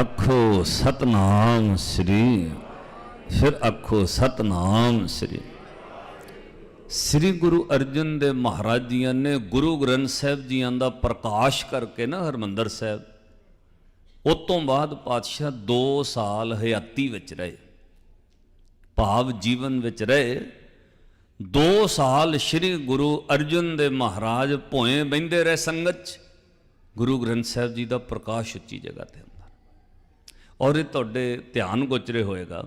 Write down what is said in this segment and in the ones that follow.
ਆਖੋ ਸਤਨਾਮ ਸ੍ਰੀ, ਫਿਰ ਆਖੋ ਸਤਨਾਮ ਸ੍ਰੀ। ਸ੍ਰੀ ਗੁਰੂ ਅਰਜਨ ਦੇ ਮਹਾਰਾਜ ਜੀਆਂ ਨੇ ਗੁਰੂ ਗ੍ਰੰਥ ਸਾਹਿਬ ਜੀਆਂ ਦਾ ਪ੍ਰਕਾਸ਼ ਕਰਕੇ ਨਾ ਹਰਮੰਦਰ ਸਾਹਿਬ, ਉਸ ਤੋਂ ਬਾਅਦ ਪਾਤਸ਼ਾਹ 2 ਸਾਲ ਹਯਾਤੀ ਵਿੱਚ ਰਹੇ, ਭਾਵ ਜੀਵਨ ਵਿੱਚ ਰਹੇ। 2 ਸਾਲ ਸ੍ਰੀ ਗੁਰੂ ਅਰਜਨ ਦੇ ਮਹਾਰਾਜ ਭੋਏ ਬੈੰਦੇ ਰਹੇ ਸੰਗਤ 'ਚ। ਗੁਰੂ ਗ੍ਰੰਥ ਸਾਹਿਬ ਜੀ ਦਾ ਪ੍ਰਕਾਸ਼ ਉੱਚੀ ਜਗ੍ਹਾ ਤੇ ਹੁੰਦਾ ਔਰ ਇਹ ਤੁਹਾਡੇ ਧਿਆਨ ਗੋਚਰੇ ਹੋਏਗਾ।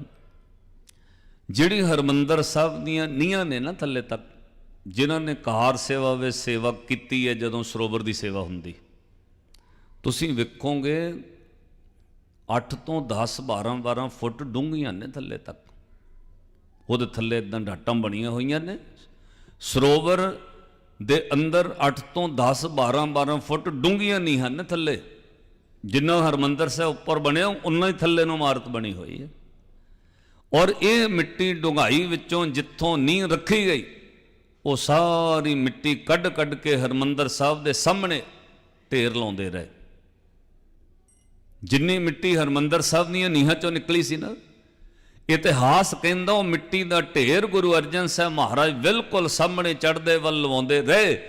ਜਿਹੜੀ ਹਰਮੰਦਰ ਸਾਹਿਬ ਦੀਆਂ ਨੀਹਾਂ ਨੇ ਨਾ ਥੱਲੇ ਤੱਕ, ਜਿਨ੍ਹਾਂ ਨੇ ਕਾਰ ਸੇਵਾ ਵਿੱਚ ਸੇਵਾ ਕੀਤੀ ਹੈ ਜਦੋਂ ਸਰੋਵਰ ਦੀ ਸੇਵਾ ਹੁੰਦੀ। ਤੁਸੀਂ ਵੇਖੋਗੇ 8 ਤੋਂ 10 12 12 ਫੁੱਟ ਡੂੰਘੀਆਂ ਨੇ ਥੱਲੇ ਤੱਕ। ਉਹਦੇ ਥੱਲੇ ਇਦਾਂ ਡਾਟਾਂ ਬਣੀਆਂ ਹੋਈਆਂ ਨੇ। ਸਰੋਵਰ ਦੇ ਅੰਦਰ 8 ਤੋਂ 10 12 12 ਫੁੱਟ ਡੂੰਘੀਆਂ ਨਹੀਂ ਹਨ ਥੱਲੇ। ਜਿੰਨਾ ਹਰਮੰਦਰ ਸਾਹਿਬ ਉੱਪਰ ਬਣਿਆ ਉਨਾ ਹੀ ਥੱਲੇ ਨੂੰ ਇਮਾਰਤ ਬਣੀ ਹੋਈ ਹੈ। ਔਰ ਇਹ ਮਿੱਟੀ ਡੁੰਗਾਈ ਵਿੱਚੋਂ ਜਿੱਥੋਂ ਨੀਂਹ ਰੱਖੀ ਗਈ, ਉਹ ਸਾਰੀ ਮਿੱਟੀ ਕੱਢ ਕੱਢ ਕੇ ਹਰਮੰਦਰ ਸਾਹਿਬ ਦੇ ਸਾਹਮਣੇ ਢੇਰ ਲਾਉਂਦੇ ਰਹੇ। ਜਿੰਨੀ ਮਿੱਟੀ ਹਰਮੰਦਰ ਸਾਹਿਬ ਦੀਆਂ ਨੀਹਾਂ ਚੋਂ ਨਿਕਲੀ ਸੀ ਨਾ, ਇਤਿਹਾਸ ਕਹਿੰਦਾ ਉਹ ਮਿੱਟੀ ਦਾ ਢੇਰ ਗੁਰੂ ਅਰਜਨ ਸਾਹਿਬ ਮਹਾਰਾਜ ਬਿਲਕੁਲ ਸਾਹਮਣੇ ਚੜ੍ਹਦੇ ਵੱਲ ਲਵਾਉਂਦੇ ਰਹੇ।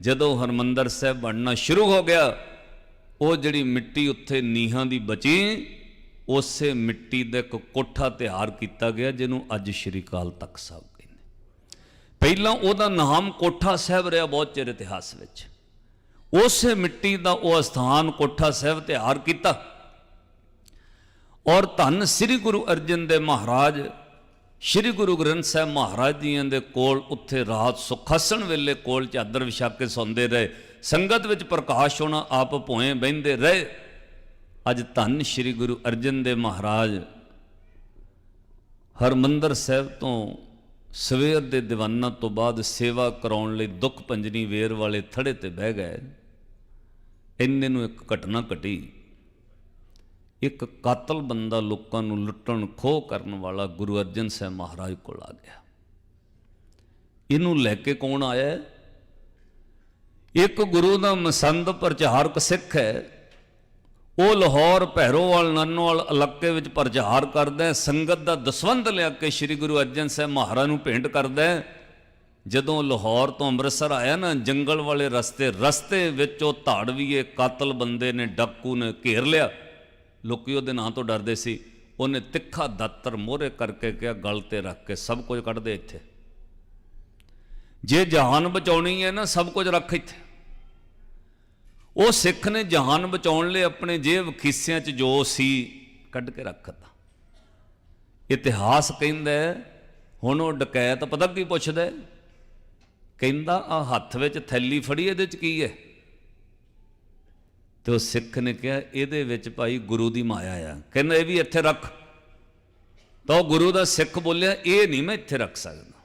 ਜਦੋਂ ਹਰਮੰਦਰ ਸਾਹਿਬ ਬਣਨਾ ਸ਼ੁਰੂ ਹੋ ਗਿਆ ਉਹ ਜਿਹੜੀ ਮਿੱਟੀ ਉੱਥੇ ਨੀਹਾਂ ਦੀ ਬਚੀ, ਉਸੇ ਮਿੱਟੀ ਦਾ ਇੱਕ ਕੋਠਾ ਤਿਆਰ ਕੀਤਾ ਗਿਆ, ਜਿਹਨੂੰ ਅੱਜ ਸ਼੍ਰੀ ਕਾਲ ਤਖਤ ਸਾਹਿਬ ਕਹਿੰਦੇ ਪਹਿਲਾਂ ਉਹਦਾ ਨਾਮ ਕੋਠਾ ਸਾਹਿਬ ਰਿਹਾ ਬਹੁਤ ਚਿਰ ਇਤਿਹਾਸ ਵਿੱਚ। ਉਸੇ ਮਿੱਟੀ ਦਾ ਉਹ ਸਥਾਨ ਕੋਠਾ ਸਾਹਿਬ ਤਿਆਰ ਕੀਤਾ। ਔਰ ਧੰਨ ਸ੍ਰੀ ਗੁਰੂ ਅਰਜਨ ਦੇ ਮਹਾਰਾਜ, ਸ੍ਰੀ ਗੁਰੂ ਗ੍ਰੰਥ ਸਾਹਿਬ ਮਹਾਰਾਜ ਜੀਆਂ ਦੇ ਕੋਲ ਉੱਥੇ ਰਾਤ ਸੁਖਾਸਣ ਵੇਲੇ ਕੋਲ ਚਾਦਰ ਵਿਛਾ ਕੇ ਸੌਂਦੇ ਰਹੇ। ਸੰਗਤ ਵਿੱਚ ਪ੍ਰਕਾਸ਼ ਹੋਣਾ ਆਪ ਭੋਏ ਬਹਿੰਦੇ ਰਹੇ। ਅੱਜ ਧੰਨ ਸ੍ਰੀ ਗੁਰੂ ਅਰਜਨ ਦੇ ਮਹਾਰਾਜ ਹਰਮੰਦਰ ਸਾਹਿਬ ਤੋਂ ਸਵੇਰ ਦੇ ਦੀਵਾਨਾਂ ਤੋਂ ਬਾਅਦ ਸੇਵਾ ਕਰਾਉਣ ਲਈ ਦੁੱਖ ਪੰਜਨੀ ਵੇਰ ਵਾਲੇ ਥੜੇ ਤੇ ਬਹਿ ਗਏ। ਇੰਨੇ ਨੂੰ ਇੱਕ ਘਟਨਾ ਘਟੀ। ਇੱਕ ਕਾਤਲ ਬੰਦਾ ਲੋਕਾਂ ਨੂੰ ਲੁੱਟਣ, ਖੋਹ ਕਰਨ ਵਾਲਾ ਗੁਰੂ ਅਰਜਨ ਸਾਹਿਬ ਮਹਾਰਾਜ ਕੋਲ ਆ ਗਿਆ। ਇਹਨੂੰ ਲੈ ਕੇ ਕੌਣ ਆਇਆ? ਇੱਕ ਗੁਰੂ ਦਾ ਮਸੰਦ ਪ੍ਰਚਾਰਕ ਸਿੱਖ ਹੈ, ਉਹ ਲਾਹੌਰ ਭੈਰੋਵਾਲ ਨੰਨੋਵਾਲ ਇਲਾਕੇ ਵਿੱਚ ਪ੍ਰਚਾਰ ਕਰਦਾ ਹੈ, ਸੰਗਤ ਦਾ ਦਸਵੰਧ ਲਿਆ ਕੇ ਸ੍ਰੀ ਗੁਰੂ ਅਰਜਨ ਸਾਹਿਬ ਮਹਾਰਾਜ ਨੂੰ ਭੇਂਟ ਕਰਦਾ ਹੈ। ਜਦੋਂ ਲਾਹੌਰ ਤੋਂ ਅੰਮ੍ਰਿਤਸਰ ਆਇਆ ਨਾ, ਜੰਗਲ ਵਾਲੇ ਰਸਤੇ ਰਸਤੇ ਵਿੱਚ ਉਹ ਧਾੜਵੀਏ ਕਾਤਲ ਬੰਦੇ ਨੇ, ਡੱਕੂ ਨੇ ਘੇਰ ਲਿਆ। ਲੋਕੀ ਉਹਦੇ ਨਾਂ ਤੋਂ ਡਰਦੇ ਸੀ। ਉਹਨੇ ਤਿੱਖਾ ਦਾਤਰ ਮੋਹਰੇ ਕਰਕੇ ਕਿਹਾ, ਗਲ ਤੇ ਰੱਖ ਕੇ ਸਭ ਕੁਝ ਕੱਢ ਦੇ ਇੱਥੇ। ਜੇ ਜਾਨ ਬਚਾਉਣੀ ਹੈ ਨਾ, ਸਭ ਕੁਝ ਰੱਖ ਇੱਥੇ। ਉਹ ਸਿੱਖ ਨੇ ਜਾਨ ਬਚਾਉਣ ਲਈ ਆਪਣੇ ਜੇਬ ਖਿੱਸਿਆਂ 'ਚ ਜੋ ਸੀ ਕੱਢ ਕੇ ਰੱਖਤਾ। ਇਤਿਹਾਸ ਕਹਿੰਦਾ ਹੁਣ ਉਹ ਡਕੈਤ ਪਤਾ ਕੀ ਪੁੱਛਦਾ ਕਹਿੰਦਾ ਆ ਹੱਥ ਵਿੱਚ ਥੈਲੀ ਫੜੀ, ਇਹਦੇ 'ਚ ਕੀ ਹੈ? ਤੇ ਉਹ ਸਿੱਖ ਨੇ ਕਿਹਾ, ਇਹਦੇ ਵਿੱਚ ਭਾਈ ਗੁਰੂ ਦੀ ਮਾਇਆ ਆ। ਕਹਿੰਦਾ, ਇਹ ਵੀ ਇੱਥੇ ਰੱਖ। ਤਾਂ ਉਹ ਗੁਰੂ ਦਾ ਸਿੱਖ ਬੋਲਿਆ, ਇਹ ਨਹੀਂ ਮੈਂ ਇੱਥੇ ਰੱਖ ਸਕਦਾ।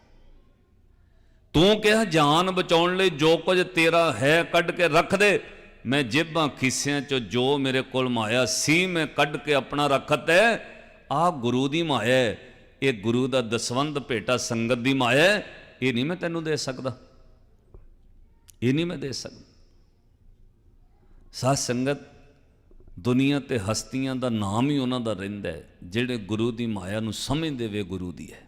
ਤੂੰ ਕਿਹਾ, ਜਾਨ ਬਚਾਉਣ ਲਈ ਜੋ ਕੁਝ ਤੇਰਾ ਹੈ, ਕੱਢ ਕੇ ਰੱਖ ਦੇ। ਮੈਂ ਜੇਬਾਂ ਖਿੱਸਿਆਂ ਚੋਂ ਜੋ ਮੇਰੇ ਕੋਲ ਮਾਇਆ ਸੀ, ਮੈਂ ਕੱਢ ਕੇ ਆਪਣਾ ਰੱਖਤ ਹੈ। ਆ ਗੁਰੂ ਦੀ ਮਾਇਆ ਹੈ। ਇਹ ਗੁਰੂ ਦਾ ਦਸਵੰਧ ਭੇਟਾ ਸੰਗਤ ਦੀ ਮਾਇਆ ਹੈ। ਇਹ ਨਹੀਂ ਮੈਂ ਤੈਨੂੰ ਦੇ ਸਕਦਾ। ਇਹ ਨਹੀਂ ਮੈਂ ਦੇ ਸਕਦਾ। ਸਾਧ ਸੰਗਤ, ਦੁਨੀਆ ਤੇ ਹਸਤੀਆਂ ਦਾ ਨਾਮ ਹੀ ਉਹਨਾਂ ਦਾ ਰਹਿੰਦਾ ਹੈ, ਜਿਹੜੇ ਗੁਰੂ ਦੀ ਮਾਇਆ ਨੂੰ ਸਮਝਦੇ ਵੇ ਗੁਰੂ ਦੀ ਹੈ।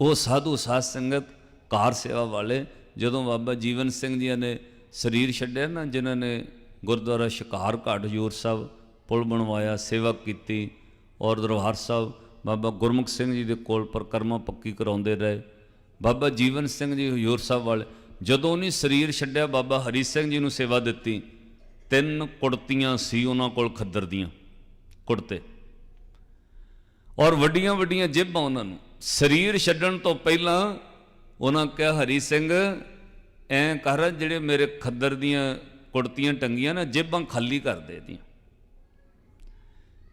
ਉਹ ਸਾਧੂ ਸਾਧ ਸੰਗਤ, ਕਾਰ ਸੇਵਾ ਵਾਲੇ, ਜਦੋਂ ਬਾਬਾ ਜੀਵਨ ਸਿੰਘ ਜੀ ਨੇ ਸਰੀਰ ਛੱਡਿਆ ਨਾ ਜਿਨ੍ਹਾਂ ਨੇ ਗੁਰਦੁਆਰਾ ਸ਼ਿਕਾਰ ਘਾਟ ਹਜੂਰ ਸਾਹਿਬ ਪੁਲ ਬਣਵਾਇਆ, ਸੇਵਾ ਕੀਤੀ ਔਰ ਦਰਬਾਰ ਸਾਹਿਬ ਬਾਬਾ ਗੁਰਮੁਖ ਸਿੰਘ ਜੀ ਦੇ ਕੋਲ ਪਰਕਰਮਾ ਪੱਕੀ ਕਰਾਉਂਦੇ ਰਹੇ। ਬਾਬਾ ਜੀਵਨ ਸਿੰਘ ਜੀ ਹਜੂਰ ਸਾਹਿਬ ਵਾਲੇ ਜਦੋਂ ਉਹਨੇ ਸਰੀਰ ਛੱਡਿਆ, ਬਾਬਾ ਹਰੀ ਸਿੰਘ ਜੀ ਨੂੰ ਸੇਵਾ ਦਿੱਤੀ। ਤਿੰਨ ਕੁੜਤੀਆਂ ਸੀ ਉਹਨਾਂ ਕੋਲ ਖੱਦਰ ਦੀਆਂ, ਕੁੜਤੇ। ਔਰ ਵੱਡੀਆਂ ਵੱਡੀਆਂ ਜੇਬਾਂ ਉਹਨਾਂ ਨੂੰ। ਸਰੀਰ ਛੱਡਣ ਤੋਂ ਪਹਿਲਾਂ ਉਹਨਾਂ ਕਿਹਾ, ਹਰੀ ਸਿੰਘ ਐ ਕਰ, ਜਿਹੜੇ ਮੇਰੇ ਖੱਦਰ ਦੀਆਂ ਕੁੜਤੀਆਂ ਟੰਗੀਆਂ ਨਾ, ਜੇਬਾਂ ਖਾਲੀ ਕਰ ਦੇ ਦੀਆਂ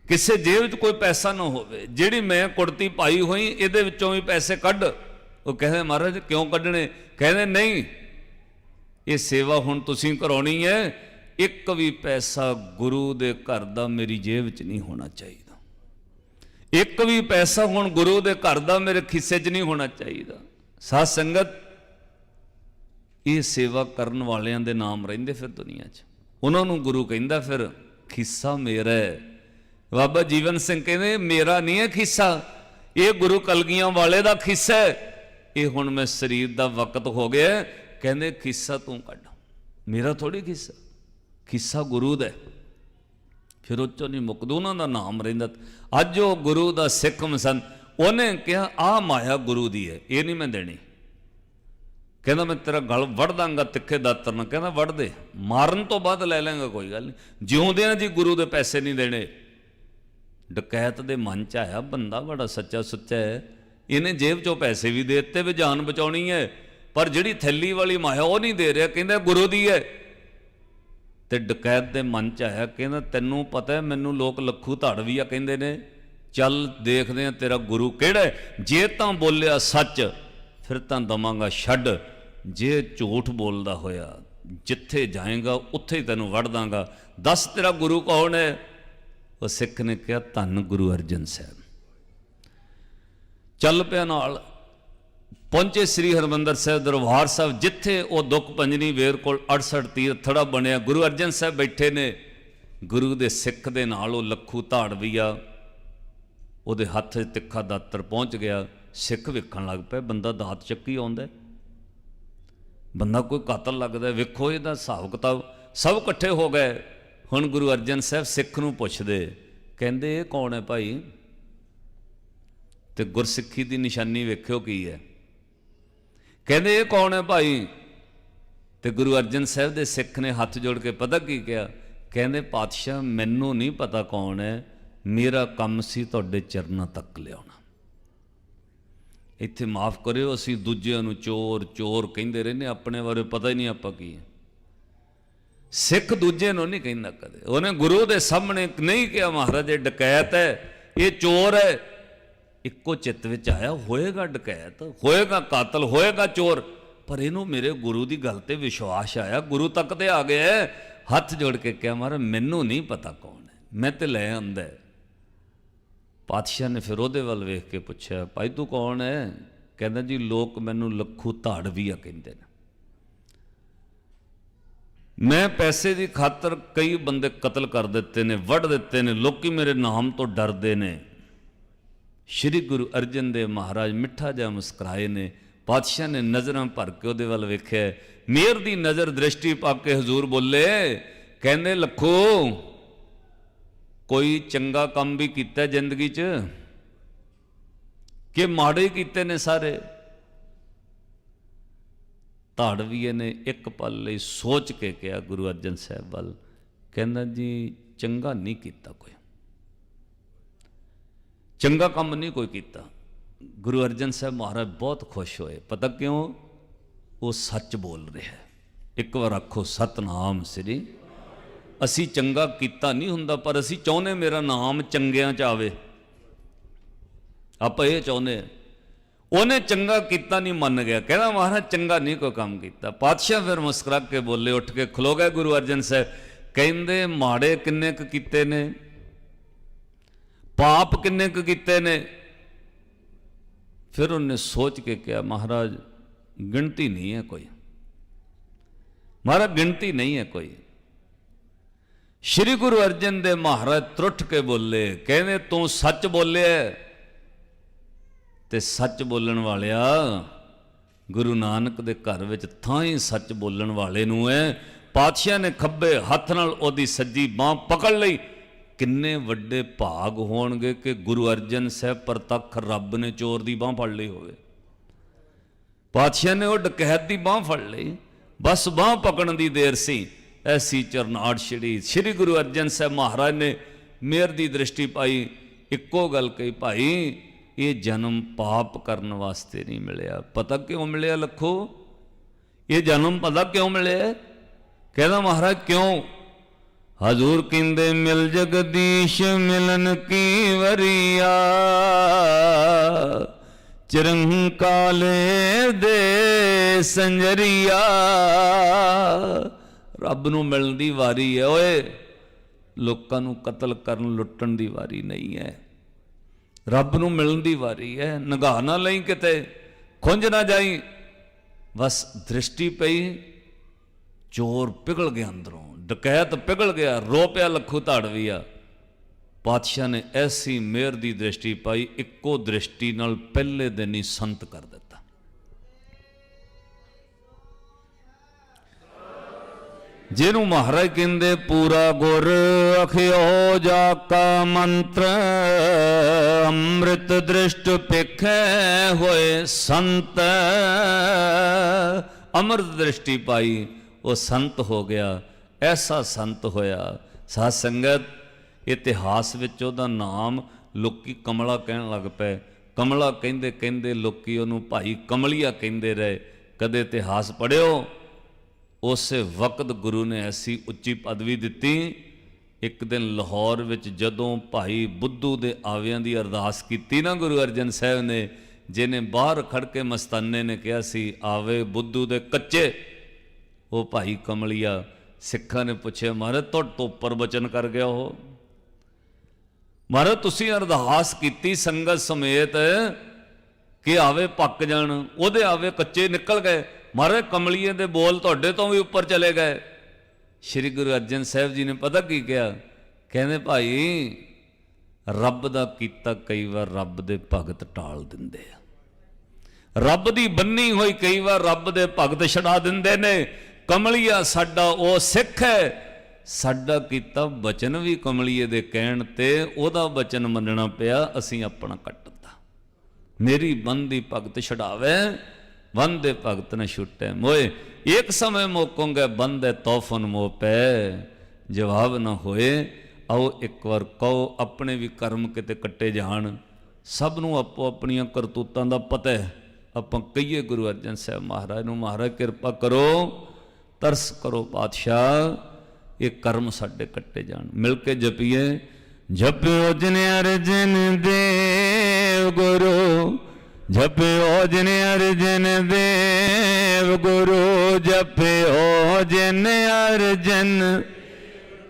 ਕਿਸੇ ਜੇਬ 'ਚ ਕੋਈ ਪੈਸਾ ਨਾ ਹੋਵੇ। ਜਿਹੜੀ ਮੈਂ ਕੁੜਤੀ ਪਾਈ ਹੋਈ, ਇਹਦੇ ਵਿੱਚੋਂ ਵੀ ਪੈਸੇ ਕੱਢ। ਉਹ ਕਹਿੰਦੇ, ਮਹਾਰਾਜ, ਕਿਉਂ ਕੱਢਣੇ? ਕਹਿੰਦੇ, ਨਹੀਂ, ਇਹ ਸੇਵਾ ਹੁਣ ਤੁਸੀਂ ਕਰਾਉਣੀ ਹੈ। ਇੱਕ ਵੀ ਪੈਸਾ ਗੁਰੂ ਦੇ ਘਰ ਦਾ ਮੇਰੀ ਜੇਬ 'ਚ ਨਹੀਂ ਹੋਣਾ ਚਾਹੀਦਾ। ਇੱਕ ਵੀ ਪੈਸਾ ਹੁਣ ਗੁਰੂ ਦੇ ਘਰ ਦਾ ਮੇਰੇ ਖਿੱਸੇ 'ਚ ਨਹੀਂ ਹੋਣਾ ਚਾਹੀਦਾ। ਸਾਧ ਸੰਗਤ ਇਹ ਸੇਵਾ ਕਰਨ ਵਾਲਿਆਂ ਦੇ ਨਾਮ ਰਹਿੰਦੇ ਫਿਰ ਦੁਨੀਆ 'ਚ। ਉਹਨਾਂ ਨੂੰ ਗੁਰੂ ਕਹਿੰਦਾ ਫਿਰ, ਖਿੱਸਾ ਮੇਰਾ ਹੈ। ਬਾਬਾ ਜੀਵਨ ਸਿੰਘ ਕਹਿੰਦੇ, ਮੇਰਾ ਨਹੀਂ ਹੈ ਖਿੱਸਾ। ਇਹ ਗੁਰੂ ਕਲਗੀਆਂ ਵਾਲੇ ਦਾ ਖਿੱਸਾ ਹੈ। ਇਹ ਹੁਣ ਮੈਂ ਸਰੀਰ ਦਾ ਵਕਤ ਹੋ ਗਿਆ ਕਹਿੰਦੇ, ਖਿੱਸਾ ਤੂੰ ਕੱਢ। ਮੇਰਾ ਥੋੜੀ ਖਿੱਸਾ। ਖਿੱਸਾ ਗੁਰੂ ਦਾ ਫਿਰ ਉਹ ਚੋਂ ਨਹੀਂ ਮੁਕਦਾ, ਉਹਨਾਂ ਦਾ ਨਾਮ ਰਹਿੰਦਾ। ਅੱਜ ਉਹ ਗੁਰੂ ਦਾ ਸਿੱਖ ਮਸਨ ਉਹਨੇ ਕਿਹਾ ਆ ਮਾਇਆ ਗੁਰੂ ਦੀ ਹੈ। ਇਹ ਨਹੀਂ ਮੈਂ ਦੇਣੀ। ਕਹਿੰਦਾ ਮੈਂ ਤੇਰਾ ਗਲ ਵੜ ਦਾਂਗਾ ਤਿੱਖੇ ਦਾਤਰ ਨਾਲ। ਕਹਿੰਦਾ ਵੜ ਦੇ ਮਾਰਨ ਤੋਂ ਬਾਅਦ ਲੈ ਲਾਂਗਾ ਕੋਈ ਗੱਲ ਨਹੀਂ। ਜਿਉਂਦਿਆਂ ਜੀ ਗੁਰੂ ਦੇ ਪੈਸੇ ਨਹੀਂ ਦੇਣੇ। ਡਕੈਤ ਦੇ ਮਨ ਚ ਆਇਆ, ਬੰਦਾ ਬੜਾ ਸੱਚਾ ਸੁੱਚਾ ਹੈ। ਇਹਨੇ ਜੇਬ ਚੋਂ ਪੈਸੇ ਵੀ ਦੇ ਦਿੱਤੇ, ਵੀ ਜਾਨ ਬਚਾਉਣੀ ਹੈ। ਪਰ ਜਿਹੜੀ ਥੈਲੀ ਵਾਲੀ ਮਾਇਆ ਉਹ ਨਹੀਂ ਦੇ ਰਿਹਾ। ਕਹਿੰਦਾ ਗੁਰੂ ਦੀ ਹੈ। ਤੇ ਡਕੈਤ ਦੇ ਮਨ ਚ ਆਇਆ, ਕਹਿੰਦਾ ਤੈਨੂੰ ਪਤਾ ਹੈ, ਮੈਨੂੰ ਲੋਕ ਲੱਖੂ ਧੜ ਵੀ ਆ, ਕਹਿੰਦੇ ਨੇ। ਚੱਲ ਦੇਖਦੇ ਆ ਤੇਰਾ ਗੁਰੂ ਕਿਹੜਾ ਜੇ ਤਾਂ ਬੋਲਿਆ ਸੱਚ ਫਿਰ ਤਾਂ ਦਵਾਂਗਾ ਛੱਡ, ਜੇ ਝੂਠ ਬੋਲਦਾ ਹੋਇਆ, ਜਿੱਥੇ ਜਾਏਗਾ, ਉੱਥੇ ਹੀ ਤੈਨੂੰ ਵੜ ਦਾਂਗਾ। ਦੱਸ ਤੇਰਾ ਗੁਰੂ ਕੌਣ ਹੈ? ਉਹ ਸਿੱਖ ਨੇ ਕਿਹਾ, ਧੰਨ ਗੁਰੂ ਅਰਜਨ ਸਾਹਿਬ। ਚੱਲ ਪਿਆ ਨਾਲ, ਪਹੁੰਚੇ ਸ੍ਰੀ ਹਰਮੰਦਰ ਸਾਹਿਬ ਦਰਬਾਰ ਸਾਹਿਬ, ਜਿੱਥੇ ਉਹ ਦੁੱਖ ਪੰਜਨੀ ਵੇਰ ਕੋਲ 68 ਤੀਰਥੜਾ ਬਣਿਆ। ਗੁਰੂ ਅਰਜਨ ਸਾਹਿਬ ਬੈਠੇ ਨੇ। ਗੁਰੂ ਦੇ ਸਿੱਖ ਦੇ ਨਾਲ ਉਹ ਲੱਖੂ ਧਾੜਵੀਆ ਉਹਦੇ ਹੱਥ 'ਚ ਤਿੱਖਾ ਦਾਤਰ ਪਹੁੰਚ ਗਿਆ। ਸਿੱਖ ਵੇਖਣ ਲੱਗ ਪਏ, ਬੰਦਾ ਦਾਤ ਚੱਕੀ ਆਉਂਦਾ। ਬੰਦਾ ਕੋਈ ਕਾਤਲ ਲੱਗਦਾ, ਵੇਖੋ ਇਹਦਾ ਹਿਸਾਬ ਕਿਤਾਬ। ਸਭ ਇਕੱਠੇ ਹੋ ਗਏ। ਹੁਣ ਗੁਰੂ ਅਰਜਨ ਸਾਹਿਬ ਸਿੱਖ ਨੂੰ ਪੁੱਛਦੇ, ਕਹਿੰਦੇ, ਇਹ ਕੌਣ ਹੈ ਭਾਈ? ਤੇ ਗੁਰਸਿੱਖੀ ਦੀ ਨਿਸ਼ਾਨੀ ਵੇਖਿਓ ਕੀ ਹੈ। ਕਹਿੰਦੇ, ਇਹ ਕੌਣ ਹੈ ਭਾਈ? ਤੇ ਗੁਰੂ ਅਰਜਨ ਸਾਹਿਬ ਦੇ ਸਿੱਖ ਨੇ ਹੱਥ ਜੋੜ ਕੇ ਪਤਾ ਕੀ ਕਿਹਾ? ਕਹਿੰਦੇ, ਪਾਤਸ਼ਾਹ, ਮੈਨੂੰ ਨਹੀਂ ਪਤਾ ਕੌਣ ਹੈ। ਮੇਰਾ ਕੰਮ ਸੀ ਤੁਹਾਡੇ ਚਰਨਾਂ ਤੱਕ ਲਿਆਉਣਾ। ਇੱਥੇ ਮਾਫ ਕਰਿਓ, ਅਸੀਂ ਦੂਜਿਆਂ ਨੂੰ ਚੋਰ ਚੋਰ ਕਹਿੰਦੇ ਰਹਿੰਦੇ ਆਪਣੇ ਬਾਰੇ ਪਤਾ ਹੀ ਨਹੀਂ ਆਪਾਂ ਕੀ ਹੈ। ਸਿੱਖ ਦੂਜੇ ਨੂੰ ਨਹੀਂ ਕਹਿੰਦਾ ਕਦੇ। ਉਹਨੇ ਗੁਰੂ ਦੇ ਸਾਹਮਣੇ ਨਹੀਂ ਕਿਹਾ, ਮਹਾਰਾਜ, ਇਹ ਡਕੈਤ ਹੈ, ਇਹ ਚੋਰ ਹੈ। ਇੱਕੋ ਚਿੱਤ ਵਿੱਚ ਆਇਆ, ਹੋਏਗਾ ਡਕੈਤ, ਹੋਏਗਾ ਕਾਤਲ, ਹੋਏਗਾ ਚੋਰ। ਪਰ ਇਹਨੂੰ ਮੇਰੇ ਗੁਰੂ ਦੀ ਗੱਲ ਤੇ ਵਿਸ਼ਵਾਸ ਆਇਆ। ਗੁਰੂ ਤੱਕ ਤੇ ਆ ਗਿਆ ਹੈ। ਹੱਥ ਜੋੜ ਕੇ ਕਿਹਾ, ਮਹਾਰਾਜ, ਮੈਨੂੰ ਨਹੀਂ ਪਤਾ ਕੌਣ ਹੈ। ਮੈਂ ਤੇ ਲੈ ਆਂਦਾ ਪਾਤਸ਼ਾਹ ਨੇ ਫਿਰ ਉਹਦੇ ਵੱਲ ਵੇਖ ਕੇ ਪੁੱਛਿਆ, ਭਾਈ ਤੂੰ ਕੌਣ ਹੈ ਕਹਿੰਦਾ, ਜੀ, ਲੋਕ ਮੈਨੂੰ ਲੱਖੂ ਧਾੜ ਵੀ ਆ ਕਹਿੰਦੇ ਨੇ। ਮੈਂ ਪੈਸੇ ਦੀ ਖਾਤਰ ਕਈ ਬੰਦੇ ਕਤਲ ਕਰ ਦਿੱਤੇ ਨੇ, ਵੱਢ ਦਿੱਤੇ ਨੇ, ਲੋਕੀ ਮੇਰੇ ਨਾਮ ਤੋਂ ਡਰਦੇ ਨੇ। ਸ਼੍ਰੀ ਗੁਰੂ ਅਰਜਨ ਦੇਵ ਮਹਾਰਾਜ ਮਿੱਠਾ ਜਿਹਾ ਮੁਸਕਰਾਏ ਨੇ। ਪਾਤਸ਼ਾਹ ਨੇ ਨਜ਼ਰਾਂ ਭਰ ਕੇ ਉਹਦੇ ਵੱਲ ਵੇਖਿਆ, ਮੇਰ ਦੀ ਨਜ਼ਰ ਦ੍ਰਿਸ਼ਟੀ ਪਾ ਕੇ ਹਜ਼ੂਰ ਬੋਲੇ, ਕਹਿੰਦੇ, ਲੱਖੋ ਕੋਈ ਚੰਗਾ ਕੰਮ ਵੀ ਕੀਤਾ ਜ਼ਿੰਦਗੀ 'ਚ? ਕਿ ਮਾੜੇ ਕੀਤੇ ਨੇ ਸਾਰੇ? ਧੜਵੀਏ ਨੇ ਇੱਕ ਪਲ ਲਈ ਸੋਚ ਕੇ ਕਿਹਾ ਗੁਰੂ ਅਰਜਨ ਸਾਹਿਬ ਵੱਲ, ਕਹਿੰਦਾ ਜੀ, ਚੰਗਾ ਨਹੀਂ ਕੀਤਾ ਕੋਈ। ਚੰਗਾ ਕੰਮ ਨਹੀਂ ਕੋਈ ਕੀਤਾ। ਗੁਰੂ ਅਰਜਨ ਸਾਹਿਬ ਮਹਾਰਾਜ ਬਹੁਤ ਖੁਸ਼ ਹੋਏ। ਪਤਾ ਕਿਉਂ? ਉਹ ਸੱਚ ਬੋਲ ਰਿਹਾ ਇੱਕ ਵਾਰ ਆਖੋ, ਸਤਨਾਮ ਸ੍ਰੀ ਅਸੀਂ ਚੰਗਾ ਕੀਤਾ ਨਹੀਂ ਹੁੰਦਾ, ਪਰ ਅਸੀਂ ਚਾਹੁੰਦੇ ਮੇਰਾ ਨਾਮ ਚੰਗਿਆਂ ਚ ਆਵੇ। ਆਪਾਂ ਇਹ ਚਾਹੁੰਦੇ ਹਾਂ। ਉਹਨੇ ਚੰਗਾ ਕੀਤਾ ਨਹੀਂ ਮੰਨ ਗਿਆ। ਕਹਿੰਦਾ, ਮਹਾਰਾਜ, ਚੰਗਾ ਨਹੀਂ ਕੋਈ ਕੰਮ ਕੀਤਾ। ਪਾਤਸ਼ਾਹ ਫਿਰ ਮੁਸਕਰਾ ਕੇ ਬੋਲੇ, ਉੱਠ ਕੇ ਖਲੋ ਗਏ ਗੁਰੂ ਅਰਜਨ ਸਾਹਿਬ। ਕਹਿੰਦੇ, ਮਾੜੇ ਕਿੰਨੇ ਕੁ ਕੀਤੇ ਨੇ? ਪਾਪ ਕਿੰਨੇ ਕੁ ਕੀਤੇ ਨੇ? ਫਿਰ ਉਹਨੇ ਸੋਚ ਕੇ ਕਿਹਾ, ਮਹਾਰਾਜ, ਗਿਣਤੀ ਨਹੀਂ ਹੈ ਕੋਈ। ਮਹਾਰਾਜ, ਗਿਣਤੀ ਨਹੀਂ ਹੈ ਕੋਈ। ਸ਼੍ਰੀ ਗੁਰੂ ਅਰਜਨ ਦੇ ਮਹਾਰਾਜ ਤਰੁੱਠ ਕੇ ਬੋਲੇ, ਕਹਿੰਦੇ, ਤੂੰ ਸੱਚ ਬੋਲਿਆ ਤੇ ਸੱਚ ਬੋਲਣ ਵਾਲਿਆ ਗੁਰੂ ਨਾਨਕ ਦੇ ਘਰ ਵਿੱਚ ਥਾਂ ਹੀ ਸੱਚ ਬੋਲਣ ਵਾਲੇ ਨੂੰ ਹੈ। ਪਾਤਸ਼ਾਹ ਨੇ ਖੱਬੇ ਹੱਥ ਨਾਲ ਉਹਦੀ ਸੱਜੀ ਬਾਹ ਪਕੜ ਲਈ। ਕਿੰਨੇ ਵੱਡੇ ਭਾਗ ਹੋਣਗੇ ਕਿ ਗੁਰੂ ਅਰਜਨ ਸਾਹਿਬ ਪ੍ਰਤੱਖ ਰੱਬ ਨੇ ਚੋਰ ਦੀ ਬਾਹ ਫੜ ਲਈ ਹੋਵੇ। ਪਾਤਸ਼ਾਹ ਨੇ ਉਹ ਡਕੈਤ ਦੀ ਬਾਹ ਫੜ ਲਈ। ਬਸ ਬਾਹ ਪਕੜਨ ਦੀ ਦੇਰ ਸੀ। ਐਸੀ ਚਰਨਾੜ ਛਿੜੀ। ਸ੍ਰੀ ਗੁਰੂ ਅਰਜਨ ਸਾਹਿਬ ਮਹਾਰਾਜ ਨੇ ਮੇਰ ਦੀ ਦ੍ਰਿਸ਼ਟੀ ਪਾਈ, ਇੱਕੋ ਗੱਲ ਕਹੀ, ਭਾਈ, ਇਹ ਜਨਮ ਪਾਪ ਕਰਨ ਵਾਸਤੇ ਨਹੀਂ ਮਿਲਿਆ। ਪਤਾ ਕਿਉਂ ਮਿਲਿਆ ਲੱਖੋ? ਇਹ ਜਨਮ ਪਤਾ ਕਿਉਂ ਮਿਲਿਆ? ਕਹਿੰਦਾ, ਮਹਾਰਾਜ, ਕਿਉਂ? ਹਜ਼ੂਰ ਕਹਿੰਦੇ, ਮਿਲ ਜਗਦੀਸ਼, ਮਿਲਨ ਕੀ ਵਰੀਆ? ਚਿਰੰਕਾਲੇ ਦੇ ਸੰਜਰੀਆ। ਰੱਬ ਨੂੰ ਮਿਲਣ ਦੀ ਵਾਰੀ ਹੈ। ਓਏ, ਲੋਕਾਂ ਨੂੰ ਕਤਲ ਕਰਨ ਲੁੱਟਣ ਦੀ ਵਾਰੀ ਨਹੀਂ ਹੈ। ਰੱਬ ਨੂੰ ਮਿਲਣ ਦੀ ਵਾਰੀ ਹੈ। ਨਗਾ ਨਾ ਲਈ ਕਿਤੇ, ਖੁੰਝ ਨਾ ਜਾਈ। ਬਸ ਦ੍ਰਿਸ਼ਟੀ ਪਈ, ਚੋਰ ਪਿਘਲ ਗਿਆ ਅੰਦਰੋਂ, ਡਕੈਤ ਪਿਘਲ ਗਿਆ, ਰੋ ਪਿਆ ਲੱਖੂ ਧਾੜਵੀਆ ਪਾਤਸ਼ਾਹ ਨੇ ਐਸੀ ਮਿਹਰ ਦੀ ਦ੍ਰਿਸ਼ਟੀ ਪਾਈ, ਇੱਕੋ ਦ੍ਰਿਸ਼ਟੀ ਨਾਲ ਪਹਿਲੇ ਦਿਨ ਹੀ ਸੰਤ ਕਰ ਦਿੱਤਾ। ਜਿਹਨੂੰ ਮਹਾਰਾਜ ਕਹਿੰਦੇ, ਪੂਰਾ ਗੁਰ ਅਖਿਓ ਜਾ ਕਾ ਮੰਤਰ, ਅੰਮ੍ਰਿਤ ਦ੍ਰਿਸ਼ਟ ਪਿਖੈ ਹੋਏ ਸੰਤ। ਅੰਮ੍ਰਿਤ ਦ੍ਰਿਸ਼ਟੀ ਪਾਈ, ਉਹ ਸੰਤ ਹੋ ਗਿਆ, ਐਸਾ ਸੰਤ ਹੋਇਆ। ਸਾਧ ਸੰਗਤ, ਇਤਿਹਾਸ ਵਿੱਚ ਉਹਦਾ ਨਾਮ ਲੋਕੀ ਕਮਲਾ ਕਹਿਣ ਲੱਗ ਪਏ। ਕਮਲਾ ਕਹਿੰਦੇ ਕਹਿੰਦੇ ਲੋਕੀ ਉਹਨੂੰ ਭਾਈ ਕਮਲੀਆ ਕਹਿੰਦੇ ਰਹੇ। ਕਦੇ ਇਤਿਹਾਸ ਪੜਿਓ ਉਸੇ ਵਕਤ ਗੁਰੂ ਨੇ ਐਸੀ ਉੱਚੀ ਪਦਵੀ ਦਿੱਤੀ। ਇੱਕ ਦਿਨ ਲਾਹੌਰ ਵਿੱਚ ਜਦੋਂ ਭਾਈ ਬੁੱਧੂ ਦੇ ਆਵਿਆਂ ਦੀ ਅਰਦਾਸ ਕੀਤੀ ਨਾ ਗੁਰੂ ਅਰਜਨ ਸਾਹਿਬ ਨੇ, ਜਿਹਨੇ ਬਾਹਰ ਖੜ ਕੇ ਮਸਤਾਨੇ ਨੇ ਕਿਹਾ ਸੀ, ਆਵੇ ਬੁੱਧੂ ਦੇ ਕੱਚੇ। ਉਹ ਭਾਈ ਕਮਲੀਆ ਸਿੱਖਾਂ ਨੇ ਪੁੱਛਿਆ, ਮਹਾਰਾਜ, ਤੁਹਾਡੇ ਤੋਂ ਉੱਪਰ ਬਚਨ ਕਰ ਗਿਆ ਉਹ? ਮਹਾਰਾਜ, ਤੁਸੀਂ ਅਰਦਾਸ ਕੀਤੀ ਸੰਗਤ ਸਮੇਤ ਕਿ ਆਵੇ ਪੱਕ ਜਾਣ। ਉਹਦੇ ਆਵੇ ਕੱਚੇ ਨਿਕਲ ਗਏ। ਮਹਾਰਾਜ ਕਮਲੀਏ ਦੇ ਬੋਲ ਤੁਹਾਡੇ ਤੋਂ ਵੀ ਉੱਪਰ ਚਲੇ ਗਏ। ਸ੍ਰੀ ਗੁਰੂ ਅਰਜਨ ਸਾਹਿਬ ਜੀ ਨੇ ਪਤਾ ਕੀ ਕਿਹਾ? ਕਹਿੰਦੇ ਭਾਈ, ਰੱਬ ਦਾ ਕੀਤਾ ਕਈ ਵਾਰ ਰੱਬ ਦੇ ਭਗਤ ਟਾਲ ਦਿੰਦੇ ਆ। ਰੱਬ ਦੀ ਬੰਨੀ ਹੋਈ ਕਈ ਵਾਰ ਰੱਬ ਦੇ ਭਗਤ ਛਡਾ ਦਿੰਦੇ ਨੇ। ਕਮਲੀਆ ਸਾਡਾ ਉਹ ਸਿੱਖ ਹੈ। ਸਾਡਾ ਕੀਤਾ ਬਚਨ ਵੀ ਕਮਲੀਏ ਦੇ ਕਹਿਣ ਤੇ ਉਹਦਾ ਬਚਨ ਮੰਨਣਾ ਪਿਆ, ਅਸੀਂ ਆਪਣਾ ਕੱਟਦਾ ਮੇਰੀ ਬੰਦੀ ਭਗਤ ਛਡਾਵੇ। ਬੰਦੇ ਭਗਤ ਨ ਛੁੱਟੇ। ਮੋਏ, ਇੱਕ ਸਮੇਂ ਮੋਕੋਂਗੇ, ਬੰਦੇ ਤੋਫਨ ਮੋ ਪੈ ਜਵਾਬ ਨਾ ਹੋਏ। ਆਓ ਇੱਕ ਵਾਰ ਕਹੋ, ਆਪਣੇ ਵੀ ਕਰਮ ਕਿਤੇ ਕੱਟੇ ਜਾਣ। ਸਭ ਨੂੰ ਆਪੋ ਆਪਣੀਆਂ ਕਰਤੂਤਾਂ ਦਾ ਪਤਾ ਹੈ। ਆਪਾਂ ਕਹੀਏ ਗੁਰੂ ਅਰਜਨ ਸਾਹਿਬ ਮਹਾਰਾਜ ਨੂੰ, ਮਹਾਰਾਜ ਕਿਰਪਾ ਕਰੋ, ਤਰਸ ਕਰੋ ਪਾਤਸ਼ਾਹ, ਇਹ ਕਰਮ ਸਾਡੇ ਕੱਟੇ ਜਾਣ। ਮਿਲ ਕੇ ਜਪੀਏ। ਜਪਿਓ ਜਿਨ ਅਰਜਨ ਦੇਵ ਗੁਰੂ ਜਪਿਓ ਜਿਨ ਅਰਜਨ ਦੇਵ ਗੁਰੂ ਜਪਿਓ ਜਿਨ ਅਰਜਨ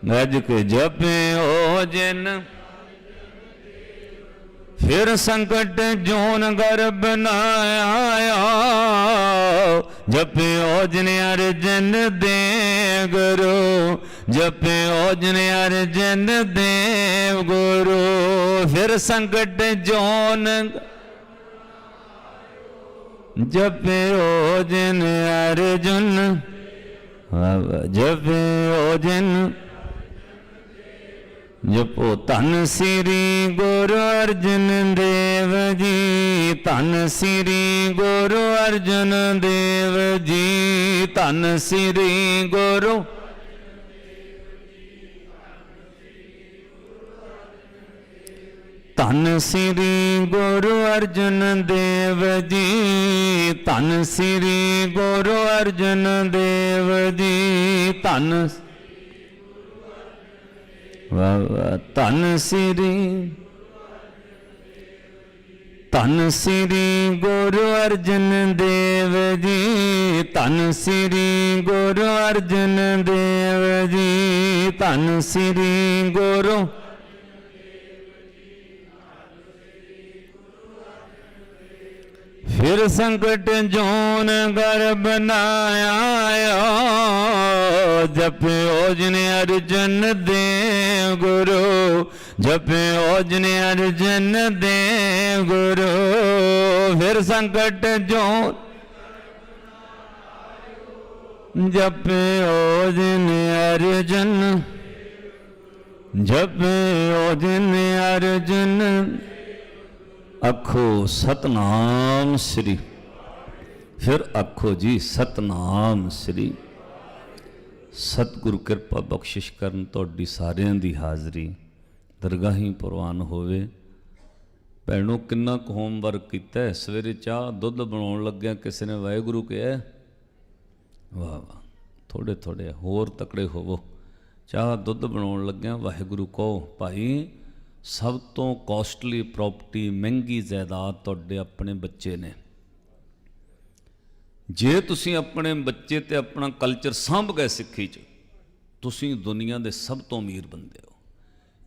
ਗੱਜ ਕੇ ਜਪਿਓ ਜਿਨ ਫਿਰ ਸੰਕਟ ਜੋਨ ਗਰਬ ਨਾ ਆਇਆ ਜਪਿਓ ਜਿਨ ਅਰਜਨ ਦੇ ਗੁਰੂ ਜਪਿਓ ਜਿਨ ਅਰਜਨ ਦੇਵ ਗੁਰੂ ਫਿਰ ਸੰਕਟ ਜੋਨ ਜਪਿਓ ਜਿਨ ਅਰਜੁਨ ਜਪਿਓ ਜਿਨ ਜਪੋ ਧੰਨ ਸ੍ਰੀ ਗੁਰੂ ਅਰਜਨ ਦੇਵ ਜੀ ਧੰਨ ਸ੍ਰੀ ਗੁਰੂ ਅਰਜਨ ਦੇਵ ਜੀ ਧੰਨ ਸ੍ਰੀ ਗੁਰੂ ਧੰਨ ਸ੍ਰੀ ਗੁਰੂ ਅਰਜਨ ਦੇਵ ਜੀ, ਧੰਨ ਸ੍ਰੀ ਗੁਰੂ ਅਰਜਨ ਦੇਵ ਜੀ, ਧੰਨ ਵਾਹ ਵਾਹ, ਧੰਨ ਸ੍ਰੀ ਧੰਨ ਸ੍ਰੀ ਗੁਰੂ ਅਰਜਨ ਦੇਵ ਜੀ, ਧੰਨ ਸ੍ਰੀ ਗੁਰੂ ਅਰਜਨ ਦੇਵ ਜੀ, ਧੰਨ ਸ੍ਰੀ ਗੁਰੂ ਫਿਰ ਸੰਕਟ ਜੋਨ ਗਰਬ ਨਾ ਆਇਆ ਜਪਿਓ ਜਿਨ ਅਰਜਨ ਦੇ ਗੁਰੂ, ਜਪਿਓ ਜਿਨ ਅਰਜਨ ਦੇ ਗੁਰੂ। ਫਿਰ ਸੰਕਟ ਜੋਨ ਜਪਿਓ ਜਿਨ ਅਰਜਨ, ਜਪਿਓ ਜਿਨ ਅਰਜਨ। ਆਖੋ, ਸਤਨਾਮ ਸ੍ਰੀ। ਫਿਰ ਆਖੋ ਜੀ, ਸਤਨਾਮ ਸ੍ਰੀ। ਸਤਿਗੁਰੂ ਕਿਰਪਾ ਬਖਸ਼ਿਸ਼ ਕਰਨ ਤੁਹਾਡੀ ਸਾਰਿਆਂ ਦੀ ਹਾਜ਼ਰੀ। ਦਰਗਾਹੀ ਪ੍ਰਵਾਨ ਹੋਵੇ। ਭੈਣੋ, ਕਿੰਨਾ ਕੁ ਹੋਮਵਰਕ ਕੀਤਾ ਸਵੇਰੇ ਚਾਹ, ਦੁੱਧ ਬਣਾਉਣ ਲੱਗਿਆ ਕਿਸੇ ਨੇ ਵਾਹਿਗੁਰੂ ਕਿਹਾ? ਵਾਹ ਵਾਹ। ਥੋੜੇ ਥੋੜੇ ਹੋਰ ਤਕੜੇ ਹੋਵੋ। ਚਾਹ, ਦੁੱਧ ਬਣਾਉਣ ਲੱਗਿਆ ਵਾਹਿਗੁਰੂ ਕਹੋ, ਭਾਈ ਸਭ ਤੋਂ ਕਾਸਟਲੀ ਪ੍ਰਾਪਰਟੀ ਮਹਿੰਗੀ ਜਾਇਦਾਦ ਤੁਹਾਡੇ ਆਪਣੇ ਬੱਚੇ ਨੇ। ਜੇ ਤੁਸੀਂ ਆਪਣੇ ਬੱਚੇ ਤੇ ਆਪਣਾ ਕਲਚਰ ਸਾਂਭ ਗਏ ਸਿੱਖੀ 'ਚ, ਤੁਸੀਂ ਦੁਨੀਆ ਦੇ ਸਭ ਤੋਂ ਅਮੀਰ ਬੰਦੇ ਹੋ।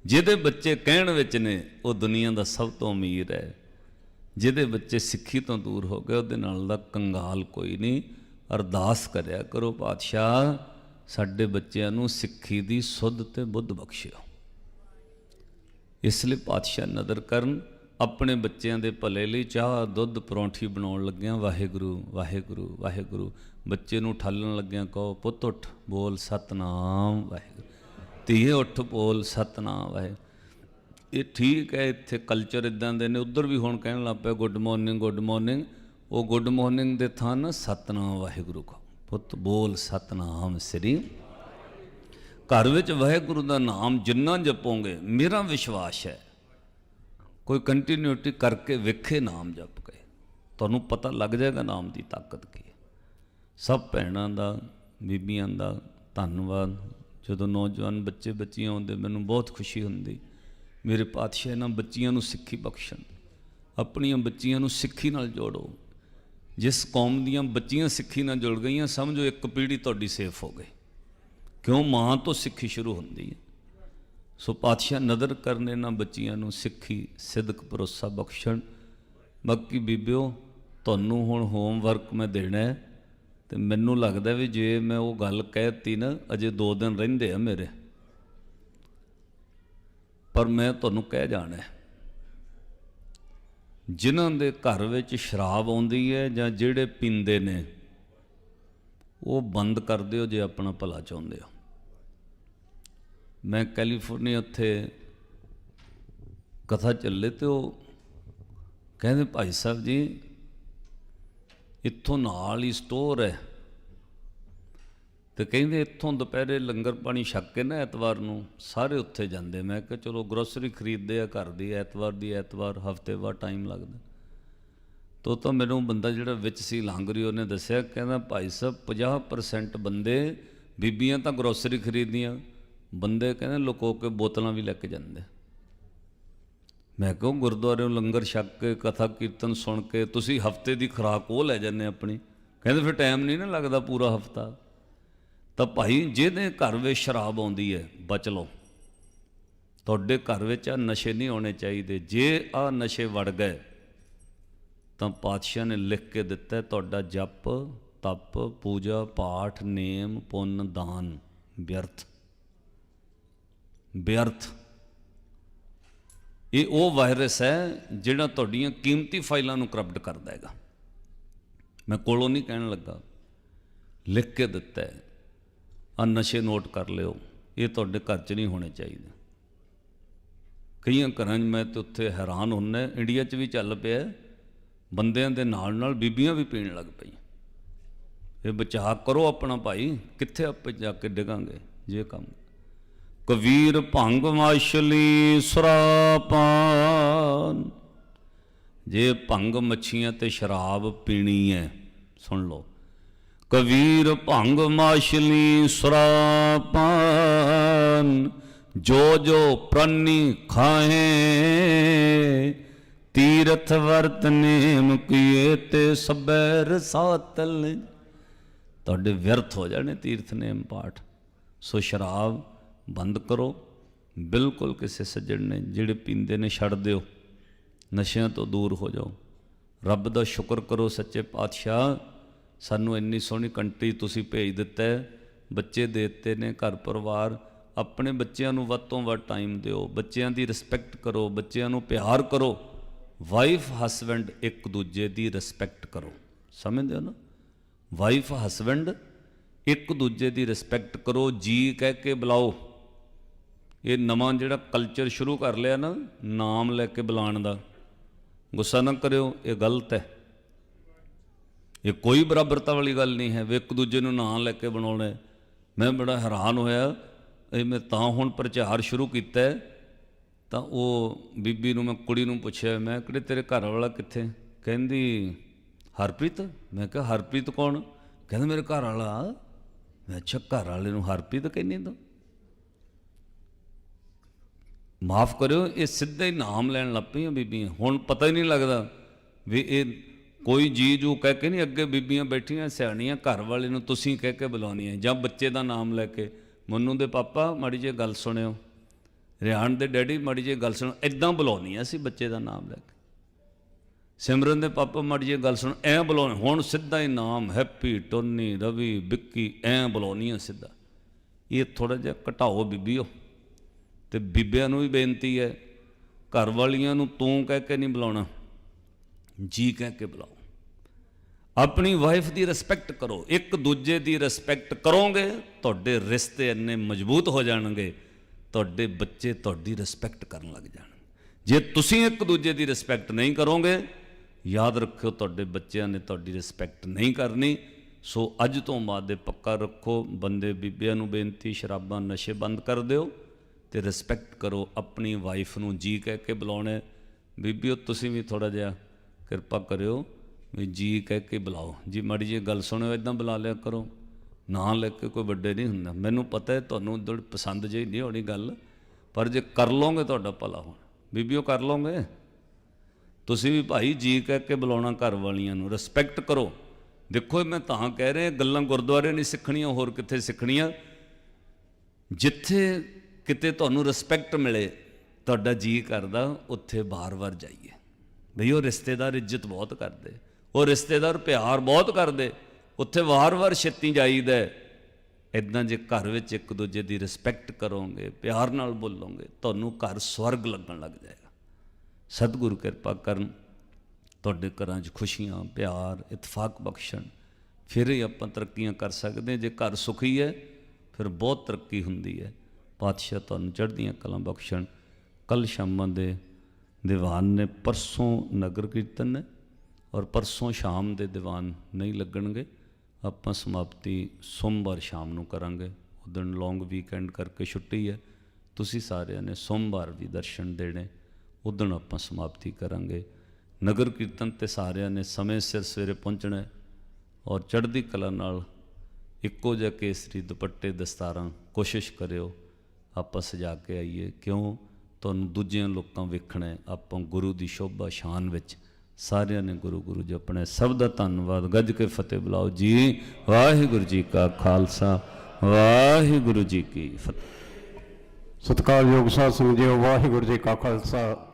ਜਿਹਦੇ ਬੱਚੇ ਕਹਿਣ ਵਿੱਚ ਨੇ, ਉਹ ਦੁਨੀਆ ਦਾ ਸਭ ਤੋਂ ਅਮੀਰ ਹੈ। ਜਿਹਦੇ ਬੱਚੇ ਸਿੱਖੀ ਤੋਂ ਦੂਰ ਹੋ ਗਏ, ਉਹਦੇ ਨਾਲ ਦਾ ਕੰਗਾਲ ਕੋਈ ਨਹੀਂ। ਅਰਦਾਸ ਕਰਿਆ ਕਰੋ, ਪਾਤਸ਼ਾਹ, ਸਾਡੇ ਬੱਚਿਆਂ ਨੂੰ ਸਿੱਖੀ ਦੀ ਸੁੱਧ ਤੇ ਬੁੱਧ ਬਖਸ਼ਿਓ। ਇਸ ਲਈ ਪਾਤਸ਼ਾਹ ਨਦਰ ਕਰਨ, ਆਪਣੇ ਬੱਚਿਆਂ ਦੇ ਭਲੇ ਲਈ ਚਾਹ, ਦੁੱਧ, ਪਰੌਂਠੀ ਬਣਾਉਣ ਲੱਗਿਆਂ, ਵਾਹਿਗੁਰੂ ਵਾਹਿਗੁਰੂ ਵਾਹਿਗੁਰੂ। ਬੱਚੇ ਨੂੰ ਠਾਲਣ ਲੱਗਿਆਂ ਕਹੋ, ਪੁੱਤ ਉੱਠ, ਬੋਲ ਸਤਨਾਮ, ਵਾਹਿਗੁਰੂ। ਧੀਏ ਉੱਠ, ਬੋਲ ਸਤਨਾਮ, ਵਾਹਿਗੁਰੂ। ਇਹ ਠੀਕ ਹੈ, ਇੱਥੇ ਕਲਚਰ ਇਦਾਂ ਦੇ ਨੇ। ਉਧਰ ਵੀ ਹੁਣ ਕਹਿਣ ਲੱਗ ਪਿਆ ਗੁੱਡ ਮਾਰਨਿੰਗ ਗੁੱਡ ਮਾਰਨਿੰਗ ਉਹ ਗੁੱਡ ਮਾਰਨਿੰਗ ਦੇ ਥਾਂ ਨਾ ਸਤਨਾਮ, ਵਾਹਿਗੁਰੂ ਕਹੋ। ਪੁੱਤ ਬੋਲ ਸਤਨਾਮ, ਸ੍ਰੀ ਘਰ ਵਿੱਚ ਵਾਹਿਗੁਰੂ ਦਾ ਨਾਮ ਜਿੰਨਾ ਜਪੋਗੇ, ਮੇਰਾ ਵਿਸ਼ਵਾਸ ਹੈ, ਕੋਈ ਕੰਟੀਨਿਊਟੀ ਕਰਕੇ ਵੇਖੇ ਨਾਮ ਜਪ ਕੇ ਤੁਹਾਨੂੰ ਪਤਾ ਲੱਗ ਜਾਏਗਾ ਨਾਮ ਦੀ ਤਾਕਤ ਕੀ ਹੈ। ਸਭ ਭੈਣਾਂ ਦਾ, ਬੀਬੀਆਂ ਦਾ ਧੰਨਵਾਦ। ਜਦੋਂ ਨੌਜਵਾਨ ਬੱਚੇ ਬੱਚੀਆਂ ਆਉਂਦੇ ਮੈਨੂੰ ਬਹੁਤ ਖੁਸ਼ੀ ਹੁੰਦੀ। ਮੇਰੇ ਪਾਤਸ਼ਾਹ ਇਹਨਾਂ ਬੱਚੀਆਂ ਨੂੰ ਸਿੱਖੀ ਬਖਸ਼ਣ। ਆਪਣੀਆਂ ਬੱਚੀਆਂ ਨੂੰ ਸਿੱਖੀ ਨਾਲ ਜੋੜੋ। ਜਿਸ ਕੌਮ ਦੀਆਂ ਬੱਚੀਆਂ ਸਿੱਖੀ ਨਾਲ ਜੁੜ ਗਈਆਂ, ਸਮਝੋ ਇੱਕ ਪੀੜ੍ਹੀ ਤੁਹਾਡੀ ਸੇਫ ਹੋ ਗਈ। ਕਿਉਂ ਮਾਂ ਤੋਂ ਸਿੱਖੀ ਸ਼ੁਰੂ ਹੁੰਦੀ ਹੈ? ਸੋ ਪਾਤਸ਼ਾਹ ਨਦਰ ਕਰਨ ਇਹਨਾਂ ਬੱਚੀਆਂ ਨੂੰ ਸਿੱਖੀ, ਸਿਦਕ, ਭਰੋਸਾ, ਬਖਸ਼ਣ। ਬਾਕੀ ਬੀਬਿਓ, ਤੁਹਾਨੂੰ ਹੁਣ ਹੋਮਵਰਕ ਮੈਂ ਦੇਣਾ ਹੈ ਤੇ ਮੈਨੂੰ ਲੱਗਦਾ ਵੀ ਜੇ ਮੈਂ ਉਹ ਗੱਲ ਕਹਿਤੀ ਨਾ, ਅਜੇ 2 ਦਿਨ ਰਹਿੰਦੇ ਆ ਮੇਰੇ। ਪਰ ਮੈਂ ਤੁਹਾਨੂੰ ਕਹਿ ਜਾਣਾ ਹੈ। ਜਿਨ੍ਹਾਂ ਦੇ ਘਰ ਵਿੱਚ ਸ਼ਰਾਬ ਆਉਂਦੀ ਹੈ ਜਾਂ ਜਿਹੜੇ ਪੀਂਦੇ ਨੇ, ਉਹ ਬੰਦ ਕਰ ਦਿਓ ਜੇ ਆਪਣਾ ਭਲਾ ਚਾਹੁੰਦੇ ਹੋ। ਮੈਂ ਕੈਲੀਫੋਰਨੀਆ ਉੱਥੇ ਕਥਾ ਚੱਲੇ ਤੇ ਉਹ ਕਹਿੰਦੇ, ਭਾਈ ਸਾਹਿਬ ਜੀ, ਇੱਥੋਂ ਨਾਲ ਹੀ ਸਟੋਰ ਹੈ। ਤੇ ਕਹਿੰਦੇ, ਇੱਥੋਂ ਦੁਪਹਿਰੇ ਲੰਗਰ ਪਾਣੀ ਛੱਕ ਕੇ ਨਾ ਐਤਵਾਰ ਨੂੰ ਸਾਰੇ ਉੱਥੇ ਜਾਂਦੇ। ਮੈਂ ਕਿਹਾ, ਚਲੋ ਗਰੋਸਰੀ ਖਰੀਦਦੇ ਆ, ਘਰ ਦੀ ਐਤਵਾਰ ਦੀ ਐਤਵਾਰ, ਹਫ਼ਤੇ ਬਾਅਦ ਟਾਈਮ ਲੱਗਦਾ। ਤੋ ਤਾਂ ਮੈਨੂੰ ਬੰਦਾ ਜਿਹੜਾ ਵਿੱਚ ਸੀ ਲਾਂਗਰੀ ਉਹਨੇ ਦੱਸਿਆ, ਕਹਿੰਦਾ, ਭਾਈ ਸਾਹਿਬ 50% ਬੰਦੇ ਬੀਬੀਆਂ ਤਾਂ ਗਰੋਸਰੀ ਖਰੀਦਦੀਆਂ ਬੰਦੇ ਕਹਿੰਦੇ ਲੁਕੋ ਕੇ ਬੋਤਲਾਂ ਵੀ ਲੈ ਕੇ ਜਾਂਦੇ। ਮੈਂ ਕਿਹਾ ਗੁਰਦੁਆਰੇ ਲੰਗਰ ਛੱਕ ਕੇ, ਕਥਾ ਕੀਰਤਨ ਸੁਣ ਕੇ, ਤੁਸੀਂ ਹਫ਼ਤੇ ਦੀ ਖੁਰਾਕ ਉਹ ਲੈ ਜਾਂਦੇ ਆਪਣੀ। ਕਹਿੰਦੇ ਫਿਰ ਟਾਈਮ ਨਹੀਂ ਨਾ ਲੱਗਦਾ ਪੂਰਾ ਹਫਤਾ। ਤਾਂ ਭਾਈ ਜਿਹਦੇ ਘਰ ਵਿੱਚ ਸ਼ਰਾਬ ਆਉਂਦੀ ਹੈ, ਬਚ ਲਓ। ਤੁਹਾਡੇ ਘਰ ਵਿੱਚ ਆ ਨਸ਼ੇ ਨਹੀਂ ਹੋਣੇ ਚਾਹੀਦੇ। ਜੇ ਆ ਨਸ਼ੇ ਵੜ ਗਏ, ਤਾਂ ਪਾਤਸ਼ਾਹ ਨੇ ਲਿਖ ਕੇ ਦਿੱਤਾ ਤੁਹਾਡਾ ਜਪ, ਤਪ, ਪੂਜਾ, ਪਾਠ, ਨੇਮ, ਪੁੰਨ, ਦਾਨ, ਵਿਅਰਥ। ਬੇਅਰਥ। ਇਹ ਉਹ ਵਾਇਰਸ ਹੈ ਜਿਹੜਾ ਤੁਹਾਡੀਆਂ ਕੀਮਤੀ ਫਾਈਲਾਂ ਨੂੰ ਕਰਪਟ ਕਰਦਾ ਹੈਗਾ। ਮੈਂ ਕੋਲੋਂ ਨਹੀਂ ਕਹਿਣ ਲੱਗਾ। ਲਿਖ ਕੇ ਦਿੱਤਾ ਹੈ। ਆ ਨਸ਼ੇ ਨੋਟ ਕਰ ਲਿਓ। ਇਹ ਤੁਹਾਡੇ ਘਰ 'ਚ ਨਹੀਂ ਹੋਣੇ ਚਾਹੀਦੇ। ਕਈਆਂ ਘਰਾਂ 'ਚ ਮੈਂ ਤੇ ਉੱਥੇ ਹੈਰਾਨ ਹੁੰਨਾ ਇੰਡੀਆ 'ਚ ਵੀ ਚੱਲ ਪਿਆ ਬੰਦਿਆਂ ਦੇ ਨਾਲ ਨਾਲ ਬੀਬੀਆਂ ਵੀ ਪੀਣ ਲੱਗ ਪਈਆਂ। ਇਹ ਬਚਾਅ ਕਰੋ ਆਪਣਾ ਭਾਈ। ਕਿੱਥੇ ਆਪੇ ਜਾ ਕੇ ਡਿਗਾਂਗੇ? ਜੇ ਕੰਮ ਕਬੀਰ ਭੰਗ ਮਾਸ਼ਲੀ ਸੁਰਾਪਾਨ। ਜੇ ਭੰਗ ਮੱਛੀਆਂ ਤੇ ਸ਼ਰਾਬ ਪੀਣੀ ਹੈ ਸੁਣ ਲਓ। ਕਬੀਰ ਭੰਗ ਮਾਸ਼ਲੀ ਸੁਰਾਪਾਨ, ਜੋ ਜੋ ਪ੍ਰਨੀ ਖਾਏ ਤੀਰਥ ਵਰਤ ਨੇਮ ਕੀਏ ਤੇ ਸਬੈ ਰਸਾਤਲ। ਤੁਹਾਡੇ ਵਿਅਰਥ ਹੋ ਜਾਣੇ ਤੀਰਥ ਨੇਮ ਪਾਠ। ਸੋ ਸ਼ਰਾਬ ਬੰਦ ਕਰੋ। ਬਿਲਕੁਲ ਕਿਸੇ ਸੱਜਣ ਨੇ ਜਿਹੜੇ ਪੀਂਦੇ ਨੇ ਛੱਡ ਦਿਓ। ਨਸ਼ਿਆਂ ਤੋਂ ਦੂਰ ਹੋ ਜਾਓ। ਰੱਬ ਦਾ ਸ਼ੁਕਰ ਕਰੋ ਸੱਚੇ ਪਾਤਸ਼ਾਹ, ਸਾਨੂੰ ਇੰਨੀ ਸੋਹਣੀ ਕੰਟਰੀ ਤੁਸੀਂ ਭੇਜ ਦਿੱਤਾ ਬੱਚੇ ਦੇ ਦਿੱਤੇ ਨੇ, ਘਰ ਪਰਿਵਾਰ, ਆਪਣੇ ਬੱਚਿਆਂ ਨੂੰ ਵੱਧ ਤੋਂ ਵੱਧ ਟਾਈਮ ਦਿਓ। ਬੱਚਿਆਂ ਦੀ ਰਿਸਪੈਕਟ ਕਰੋ, ਬੱਚਿਆਂ ਨੂੰ ਪਿਆਰ ਕਰੋ। ਵਾਈਫ ਹਸਬੈਂਡ ਇੱਕ ਦੂਜੇ ਦੀ ਰਿਸਪੈਕਟ ਕਰੋ। ਸਮਝਦੇ ਹੋ ਨਾ? ਵਾਈਫ ਹਸਬੈਂਡ ਇੱਕ ਦੂਜੇ ਦੀ ਰਿਸਪੈਕਟ ਕਰੋ। ਜੀ ਕਹਿ ਕੇ ਬੁਲਾਓ। ਇਹ ਨਵਾਂ ਜਿਹੜਾ ਕਲਚਰ ਸ਼ੁਰੂ ਕਰ ਲਿਆ ਨਾ, ਨਾਮ ਲੈ ਕੇ ਬੁਲਾਉਣ ਦਾ। ਗੁੱਸਾ ਨਾ ਕਰਿਓ, ਇਹ ਗਲਤ ਹੈ। ਇਹ ਕੋਈ ਬਰਾਬਰਤਾ ਵਾਲੀ ਗੱਲ ਨਹੀਂ ਹੈ। ਵੀ ਇੱਕ ਦੂਜੇ ਨੂੰ ਨਾਂ ਲੈ ਕੇ ਬਣਾਉਣਾ ਮੈਂ ਬੜਾ ਹੈਰਾਨ ਹੋਇਆ, ਇਹ ਮੈਂ ਤਾਂ ਹੁਣ ਪ੍ਰਚਾਰ ਸ਼ੁਰੂ ਕੀਤਾ ਤਾਂ ਉਹ ਬੀਬੀ ਨੂੰ, ਮੈਂ ਕੁੜੀ ਨੂੰ ਪੁੱਛਿਆ, ਮੈਂ ਕਿਹੜੇ ਤੇਰੇ ਘਰ ਵਾਲਾ ਕਿੱਥੇ? ਕਹਿੰਦੀ, ਹਰਪ੍ਰੀਤ? ਮੈਂ ਕਿਹਾ, ਹਰਪ੍ਰੀਤ ਕੌਣ? ਕਹਿੰਦਾ, ਮੇਰੇ ਘਰ ਵਾਲਾ। ਮੈਂ ਅੱਛਾ, ਘਰ ਵਾਲੇ ਨੂੰ ਹਰਪ੍ਰੀਤ ਕਹਿੰਦੀ ਤਾਂ? ਮਾਫ ਕਰਿਓ, ਇਹ ਸਿੱਧਾ ਹੀ ਨਾਮ ਲੈਣ ਲੱਗ ਪਈਆਂ ਬੀਬੀਆਂ। ਹੁਣ ਪਤਾ ਹੀ ਨਹੀਂ ਲੱਗਦਾ ਵੀ ਇਹ ਕੋਈ ਜੀ ਜੂ ਕਹਿ ਕੇ ਨਹੀਂ ਅੱਗੇ ਬੀਬੀਆਂ ਬੈਠੀਆਂ, ਸਿਆਣੀਆਂ, ਘਰ ਵਾਲੇ ਨੂੰ ਤੁਸੀਂ ਕਹਿ ਕੇ ਬੁਲਾਉਣੀਆਂ ਜਾਂ ਬੱਚੇ ਦਾ ਨਾਮ ਲੈ ਕੇ। ਮੰਨੂ ਦੇ ਪਾਪਾ, ਮਾੜੀ ਜਿਹੀ ਗੱਲ ਸੁਣਿਓ। ਰਿਆਣ ਦੇ ਡੈਡੀ, ਮਾੜੀ ਜਿਹੀ ਗੱਲ ਸੁਣ ਇਦਾਂ ਬੁਲਾਉਣੀਆਂ ਅਸੀਂ ਬੱਚੇ ਦਾ ਨਾਮ ਲੈ ਕੇ। ਸਿਮਰਨ ਦੇ ਪਾਪਾ, ਮਾੜੀ ਜਿਹੀ ਗੱਲ ਸੁਣ ਐ ਬੁਲਾਉਣ, ਹੁਣ ਸਿੱਧਾ ਹੀ ਨਾਮ, ਹੈਪੀ, ਟੋਨੀ, ਰਵੀ, ਵਿੱਕੀ, ਐ ਬੁਲਾਉਣੀਆਂ ਸਿੱਧਾ। ਇਹ ਥੋੜਾ ਜਿਹਾ ਘਟਾਓ ਬੀਬੀਓ। ਤੇ ਬੀਬਿਆਂ ਨੂੰ ਵੀ ਬੇਨਤੀ ਹੈ, ਘਰ ਵਾਲੀਆਂ ਨੂੰ ਤੂੰ ਕਹਿ ਕੇ ਨਹੀਂ ਬੁਲਾਉਣਾ, ਜੀ ਕਹਿ ਕੇ ਬੁਲਾਓ। ਆਪਣੀ ਵਾਈਫ ਦੀ ਰਿਸਪੈਕਟ ਕਰੋ, ਇੱਕ ਦੂਜੇ ਦੀ ਰਿਸਪੈਕਟ ਕਰੋਗੇ, ਤੁਹਾਡੇ ਰਿਸ਼ਤੇ ਇੰਨੇ ਮਜ਼ਬੂਤ ਹੋ ਜਾਣਗੇ, ਤੁਹਾਡੇ ਬੱਚੇ ਤੁਹਾਡੀ ਰਿਸਪੈਕਟ ਕਰਨ ਲੱਗ ਜਾਣਗੇ ਜੇ ਤੁਸੀਂ ਇੱਕ ਦੂਜੇ ਦੀ ਰਿਸਪੈਕਟ ਨਹੀਂ ਕਰੋਗੇ, ਯਾਦ ਰੱਖਿਓ ਤੁਹਾਡੇ ਬੱਚਿਆਂ ਨੇ ਤੁਹਾਡੀ ਰਿਸਪੈਕਟ ਨਹੀਂ ਕਰਨੀ, ਸੋ ਅੱਜ ਤੋਂ ਬਾਅਦ ਦੇ ਪੱਕਾ ਰੱਖੋ, ਬੰਦੇ ਬੀਬੀਆਂ ਨੂੰ ਬੇਨਤੀ, ਸ਼ਰਾਬਾਂ ਨਸ਼ੇ ਬੰਦ ਕਰ ਦਿਓ। ਤੇ ਰਿਸਪੈਕਟ ਕਰੋ ਆਪਣੀ ਵਾਈਫ ਨੂੰ, ਜੀ ਕਹਿ ਕੇ ਬੁਲਾਉਣਾ। ਬੀਬੀਓ ਤੁਸੀਂ ਵੀ ਥੋੜਾ ਜਿਹਾ ਕਿਰਪਾ ਕਰਿਓ ਵੀ ਜੀ ਕਹਿ ਕੇ ਬੁਲਾਓ। ਜੀ, ਮਾੜੀ ਜੀ ਗੱਲ ਸੁਣਿਓ ਇਦਾਂ ਬੁਲਾ ਲਿਆ ਕਰੋ। ਨਾਂ ਲੈ ਕੇ ਕੋਈ ਵੱਡੇ ਨਹੀਂ ਹੁੰਦਾ। ਮੈਨੂੰ ਪਤਾ ਹੈ ਤੁਹਾਨੂੰ ਥੋੜੀ ਪਸੰਦ ਜਿਹੀ ਨਹੀਂ ਹੋਣੀ ਗੱਲ, ਪਰ ਜੇ ਕਰ ਲਓਗੇ ਤੁਹਾਡਾ ਭਲਾ ਹੋਣਾ। ਬੀਬੀਓ ਕਰ ਲਓਗੇ? ਤੁਸੀਂ ਵੀ ਭਾਈ ਜੀ ਕਹਿ ਕੇ ਬੁਲਾਉਣਾ ਘਰ ਵਾਲੀਆਂ ਨੂੰ। ਰਿਸਪੈਕਟ ਕਰੋ। ਦੇਖੋ, ਮੈਂ ਤਾਂ ਕਹਿ ਰਿਹਾ ਗੱਲਾਂ ਗੁਰਦੁਆਰੇ ਨਹੀਂ ਸਿੱਖਣੀਆਂ, ਹੋਰ ਕਿੱਥੇ ਸਿੱਖਣੀਆਂ? ਜਿੱਥੇ ਕਿਤੇ ਤੁਹਾਨੂੰ ਰਿਸਪੈਕਟ ਮਿਲੇ, ਤੁਹਾਡਾ ਜੀ ਕਰਦਾ, ਉੱਥੇ ਬਾਰ-ਬਾਰ ਜਾਈਏ। ਬਈ ਉਹ ਰਿਸ਼ਤੇਦਾਰ ਇੱਜ਼ਤ ਬਹੁਤ ਕਰਦੇ, ਉਹ ਰਿਸ਼ਤੇਦਾਰ ਪਿਆਰ ਬਹੁਤ ਕਰਦੇ, ਉੱਥੇ ਵਾਰ-ਵਾਰ ਛੇਤੀ ਜਾਈਦਾ ਇਦਾਂ ਜੇ ਘਰ ਵਿੱਚ ਇੱਕ ਦੂਜੇ ਦੀ ਰਿਸਪੈਕਟ ਕਰੋਗੇ, ਪਿਆਰ ਨਾਲ ਬੋਲੋਗੇ, ਤੁਹਾਨੂੰ ਘਰ ਸਵਰਗ ਲੱਗਣ ਲੱਗ ਜਾਏਗਾ। ਸਤਿਗੁਰੂ ਕਿਰਪਾ ਕਰਨ, ਤੁਹਾਡੇ ਘਰਾਂ 'ਚ ਖੁਸ਼ੀਆਂ, ਪਿਆਰ, ਇਤਫਾਕ ਬਖਸ਼ਣ, ਫਿਰ ਹੀ ਆਪਾਂ ਤਰੱਕੀਆਂ ਕਰ ਸਕਦੇ ਹਾਂ। ਜੇ ਘਰ ਸੁਖੀ ਹੈ, ਫਿਰ ਬਹੁਤ ਤਰੱਕੀ ਹੁੰਦੀ ਹੈ। ਪਾਤਸ਼ਾਹ ਤੁਹਾਨੂੰ ਚੜ੍ਹਦੀਆਂ ਕਲਾਂ ਬਖਸ਼ਣ। ਕੱਲ ਸ਼ਾਮਾਂ ਦੇ ਦੀਵਾਨ ਨੇ ਪਰਸੋਂ ਨਗਰ ਕੀਰਤਨ ਨੇ ਔਰ ਪਰਸੋਂ ਸ਼ਾਮ ਦੇ ਦੀਵਾਨ ਨਹੀਂ ਲੱਗਣਗੇ। ਆਪਾਂ ਸਮਾਪਤੀ ਸੋਮਵਾਰ ਸ਼ਾਮ ਨੂੰ ਕਰਾਂਗੇ। ਉਹ ਲੌਂਗ ਵੀਕਐਂਡ ਕਰਕੇ ਛੁੱਟੀ ਹੈ। ਤੁਸੀਂ ਸਾਰਿਆਂ ਨੇ ਸੋਮਵਾਰ ਵੀ ਦਰਸ਼ਨ ਦੇਣੇ। ਉਦਣ ਆਪਾਂ ਸਮਾਪਤੀ ਕਰਾਂਗੇ। ਨਗਰ ਕੀਰਤਨ ਤੇ ਸਾਰਿਆਂ ਨੇ ਸਮੇਂ ਸਿਰ ਸਵੇਰੇ ਪਹੁੰਚਣਾ ਔਰ ਚੜ੍ਹਦੀ ਕਲਾ ਨਾਲ ਇੱਕੋ ਜਿਹਾ ਕੇਸਰੀ ਦੁਪੱਟੇ ਦਸਤਾਰਾਂ ਕੋਸ਼ਿਸ਼ ਕਰਿਓ। ਆਪਾਂ ਸਜਾ ਕੇ ਆਈਏ। ਕਿਉਂ? ਤੁਹਾਨੂੰ ਦੂਜਿਆਂ ਲੋਕਾਂ ਵੇਖਣਾ ਆਪਾਂ ਗੁਰੂ ਦੀ ਸ਼ੋਭਾ ਸ਼ਾਨ ਵਿੱਚ ਸਾਰਿਆਂ ਨੇ ਗੁਰੂ ਗੁਰੂ ਜਪਣਾ ਹੈ। ਸਭ ਦਾ ਧੰਨਵਾਦ। ਗੱਜ ਕੇ ਫਤਿਹ ਬੁਲਾਓ ਜੀ। ਵਾਹਿਗੁਰੂ ਜੀ ਕਾ ਖਾਲਸਾ। ਵਾਹਿਗੁਰੂ ਜੀ ਕੀ ਫਤਿਹ। ਸਤਿਕਾਰਯੋਗ ਸਾਧ ਸੰਗਤ ਜੀਓ ਵਾਹਿਗੁਰੂ ਜੀ ਕਾ ਖਾਲਸਾ।